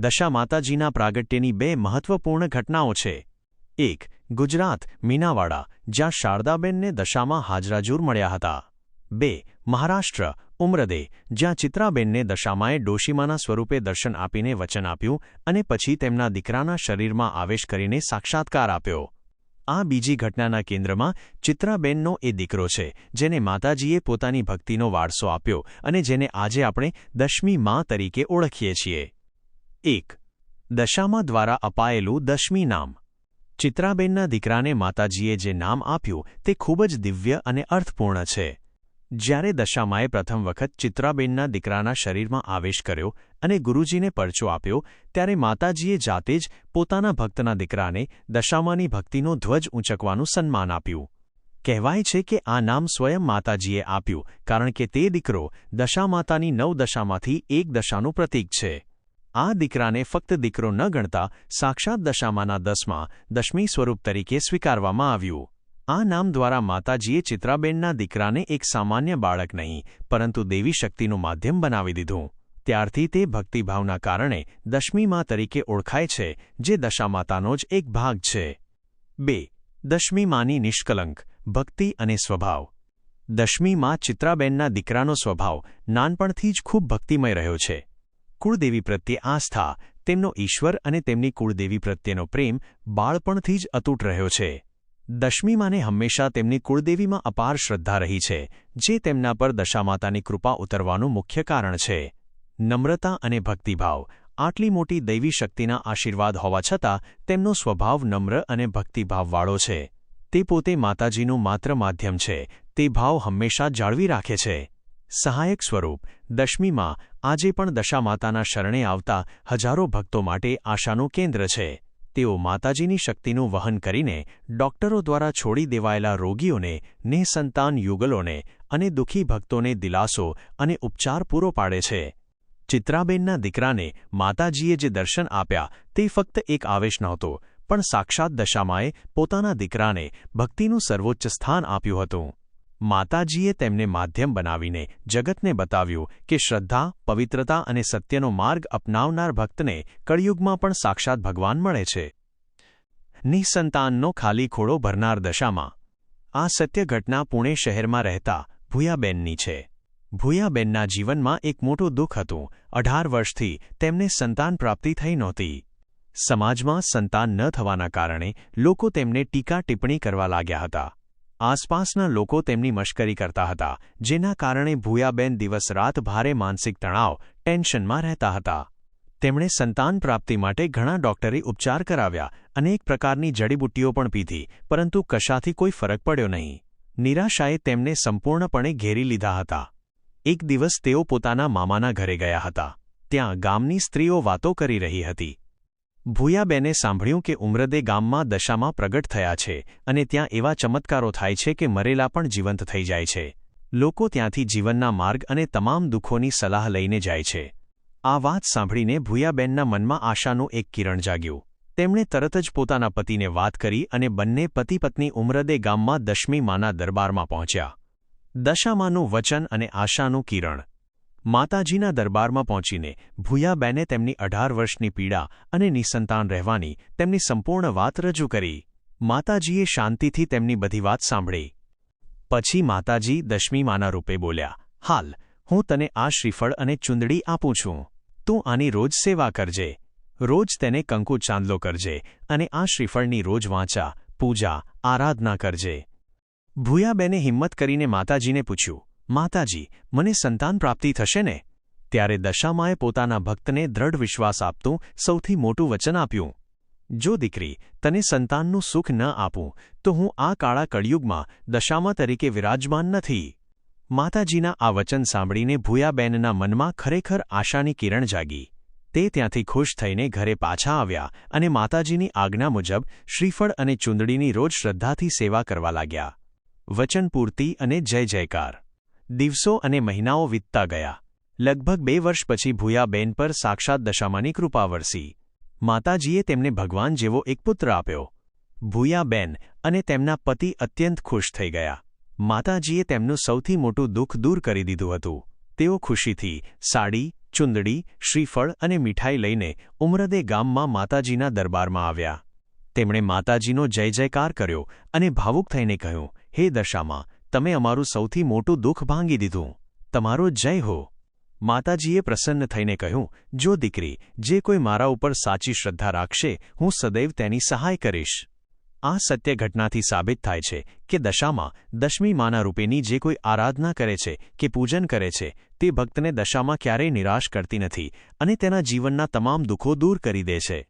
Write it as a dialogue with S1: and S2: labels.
S1: દશા માતાજીના પ્રાગટ્યની બે મહત્વપૂર્ણ ઘટનાઓ છે. એક, ગુજરાત, મીનાવાડા, જ્યાં શારદાબેનને દશામાં હાજરાજૂર મળ્યા હતા. બે, મહારાષ્ટ્ર, ઉમરદે, જ્યાં ચિત્રાબેનને દશામાએ ડોશીમાના સ્વરૂપે દર્શન આપીને વચન આપ્યું અને પછી તેમના દીકરાના શરીરમાં આવેશ કરીને સાક્ષાત્કાર આપ્યો. આ બીજી ઘટનાના કેન્દ્રમાં ચિત્રાબેનનો એ દીકરો છે, જેને માતાજીએ પોતાની ભક્તિનો વારસો આપ્યો અને જેને આજે આપણે દશમી મા તરીકે ઓળખીએ છીએ. એક. દશામા દ્વારા અપાયેલું દશમી નામ. ચિત્રાબેનના દીકરાને માતાજીએ જે નામ આપ્યું તે ખૂબ જ દિવ્ય અને અર્થપૂર્ણ છે. જ્યારે દશામાએ પ્રથમ વખત ચિત્રાબેનના દીકરાના શરીરમાં આવેશ કર્યો અને ગુરુજીને પરચો આપ્યો, ત્યારે માતાજીએ જાતે જ પોતાના ભક્તના દીકરાને દશામાની ભક્તિનો ધ્વજ ઊંચકવાનું સન્માન આપ્યું. કહેવાય છે કે આ નામ સ્વયં માતાજીએ આપ્યું, કારણ કે તે દીકરો દશામાતાની નવ દશામાંથી એક દશાનું પ્રતીક છે. આ દીકરાને ફક્ત દીકરો ન ગણતા સાક્ષાત દશામાના દસમાં, દશમી સ્વરૂપ તરીકે સ્વીકારવામાં આવ્યું. આ નામ દ્વારા માતાજીએ ચિત્રાબેનના દીકરાને એક સામાન્ય બાળક નહીં, પરંતુ દેવી શક્તિનું માધ્યમ બનાવી દીધું. ત્યારથી તે ભક્તિભાવના કારણે દશમીમા તરીકે ઓળખાય છે, જે દશામાતાનો જ એક ભાગ છે. બે દશમીમાની નિષ્કલંક, ભક્તિ અને સ્વભાવ. દશમીમાં ચિત્રાબેનના દીકરાનો સ્વભાવ નાનપણથી જ ખૂબ ભક્તિમય રહ્યો છે. કુળદેવી પ્રત્યે આસ્થા, તેમનો ઈશ્વર અને તેમની કુળદેવી પ્રત્યેનો પ્રેમ બાળપણથી જ અતૂટ રહ્યો છે. દશમીમાને હંમેશા તેમની કુળદેવીમાં અપાર શ્રદ્ધા રહી છે, જે તેમના પર દશામાતાની કૃપા ઉતરવાનું મુખ્ય કારણ છે. નમ્રતા અને ભક્તિભાવ, આટલી મોટી દૈવી શક્તિના આશીર્વાદ હોવા છતાં તેમનો સ્વભાવ નમ્ર અને ભક્તિભાવવાળો છે. તે પોતે માતાજીનું માત્ર માધ્યમ છે, તે ભાવ હંમેશા જાળવી રાખે છે. સહાયક સ્વરૂપ, દશમીમાં, આજે પણ દશામાતાના શરણે આવતા હજારો ભક્તો માટે આશાનું કેન્દ્ર છે. તેઓ માતાજીની શક્તિનું વહન કરીને ડોક્ટરો દ્વારા છોડી દેવાયેલા રોગીઓને, નિઃસંતાન યુગલોને અને દુઃખી ભક્તોને દિલાસો અને ઉપચાર પૂરો પાડે છે. ચિત્રાબેનના દીકરાને માતાજીએ જે દર્શન આપ્યા તે ફક્ત એક આવેશ નહોતો, પણ સાક્ષાત દશામાએ પોતાના દીકરાને ભક્તિનું સર્વોચ્ચ સ્થાન આપ્યું હતું. માતાજીએ તેમને માધ્યમ બનાવીને જગતને બતાવ્યું કે શ્રદ્ધા, પવિત્રતા અને સત્યનો માર્ગ અપનાવનાર ભક્તને કળિયુગમાં પણ સાક્ષાત ભગવાન મળે છે. નિઃસંતાનનો ખાલી ખોડો ભરનાર દશામાં. આ સત્ય ઘટના પુણે શહેરમાં રહેતા ભૂયાબેનની છે. ભૂયાબેનના જીવનમાં એક મોટું દુઃખ હતું. અઢાર વર્ષથી તેમને સંતાન પ્રાપ્તિ થઈ નહોતી. સમાજમાં સંતાન ન થવાના કારણે લોકો તેમને ટીકા ટિપ્પણી કરવા લાગ્યા હતા. આસપાસના લોકો તેમની મશ્કરી કરતા હતા, જેના કારણે ભૂયાબેન દિવસ રાત ભારે માનસિક તણાવ, ટેન્શનમાં રહેતા હતા. તેમણે સંતાન પ્રાપ્તિ માટે ઘણા ડોક્ટરે ઉપચાર કરાવ્યા અનેક પ્રકારની જડીબુટ્ટીઓ પણ પીધી, પરંતુ કશાથી કોઈ ફરક પડ્યો નહીં. નિરાશાએ તેમને સંપૂર્ણપણે ઘેરી લીધા હતા. એક દિવસ તેઓ પોતાના મામાના ઘરે ગયા હતા. ત્યાં ગામની સ્ત્રીઓ વાતો કરી રહી હતી. ભૂયાબેને સાંભળ્યું કે ઉમરદે ગામમાં દશામાં પ્રગટ થયા છે અને ત્યાં એવા ચમત્કારો થાય છે કે મરેલા પણ જીવંત થઈ જાય છે. લોકો ત્યાંથી જીવનના માર્ગ અને તમામ દુઃખોની સલાહ લઈને જાય છે. આ વાત સાંભળીને ભૂયાબેનના મનમાં આશાનું એક કિરણ જાગ્યું. તેમણે તરત જ પોતાના પતિને વાત કરી અને બંને પતિ પત્ની ઉમરદે ગામમાં દશમી માના દરબારમાં પહોંચ્યા. દશામાનું વચન અને આશાનું કિરણ. માતાજીના દરબારમાં પહોંચીને ભૂયાબેને તેમની અઢાર વર્ષની પીડા અને નિસંતાન રહેવાની તેમની સંપૂર્ણ વાત રજૂ કરી. માતાજીએ શાંતિથી તેમની બધી વાત સાંભળી. પછી માતાજી દશમીમાના રૂપે બોલ્યા, હાલ, હું તને આ શ્રીફળ અને ચુંદડી આપું છું. તું આની રોજ સેવા કરજે. રોજ તેને કંકુ ચાંદલો કરજે અને આ શ્રીફળની રોજ વાંચા, પૂજા, આરાધના કરજે. ભૂયાબેને હિંમત કરીને માતાજીને પૂછ્યું માતાજી, મને સંતાન પ્રાપ્તિ થશે ને? ત્યારે દશામાએ પોતાના ભક્તને દ્રઢ વિશ્વાસ આપતું સૌથી મોટું વચન આપ્યું. જો દીકરી, તને સંતાનનું સુખ ન આપું, તો હું આ કાળા કળિયુગમાં દશામા તરીકે વિરાજમાન નથી. માતાજીના આ વચન સાંભળીને ભૂયાબેનના મનમાં ખરેખર આશાની કિરણ જાગી. તે ત્યાંથી ખુશ થઈને ઘરે પાછા આવ્યા અને માતાજીની આજ્ઞા મુજબ શ્રીફળ અને ચૂંદડીની રોજ શ્રદ્ધાથી સેવા કરવા લાગ્યા. વચનપૂર્તિ અને જય જયકાર. દિવસો અને મહિનાઓ વીતતા ગયા. લગભગ બે વર્ષ પછી ભૂયાબેન પર સાક્ષાત દશામાની કૃપા વરસી. માતાજીએ તેમને ભગવાન જેવો એક પુત્ર આપ્યો. ભૂયાબેન અને તેમના પતિ અત્યંત ખુશ થઈ ગયા. માતાજીએ તેમનું સૌથી મોટું દુઃખ દૂર કરી દીધું હતું. તેઓ ખુશીથી સાડી, ચુંદડી, શ્રીફળ અને મીઠાઈ લઈને ઉમરદે ગામમાં માતાજીના દરબારમાં આવ્યા. તેમણે માતાજીનો જય જયકાર કર્યો અને ભાવુક થઈને કહ્યું, હે દશામાં તમે અમારું સૌથી મોટું દુઃખ ભાંગી દીધું. તમારો જય હો. માતાજીએ પ્રસન્ન થઈને કહ્યું, જો દીકરી, જે કોઈ મારા ઉપર સાચી શ્રદ્ધા રાખશે, હું સદૈવ તેની સહાય કરીશ. આ સત્ય ઘટનાથી સાબિત થાય છે કે દશામાં દશમી માના રૂપેની જે કોઈ આરાધના કરે છે કે પૂજન કરે છે, તે ભક્તને દશામાં ક્યારેય નિરાશ કરતી નથી અને તેના જીવનના તમામ દુઃખો દૂર કરી દે છે.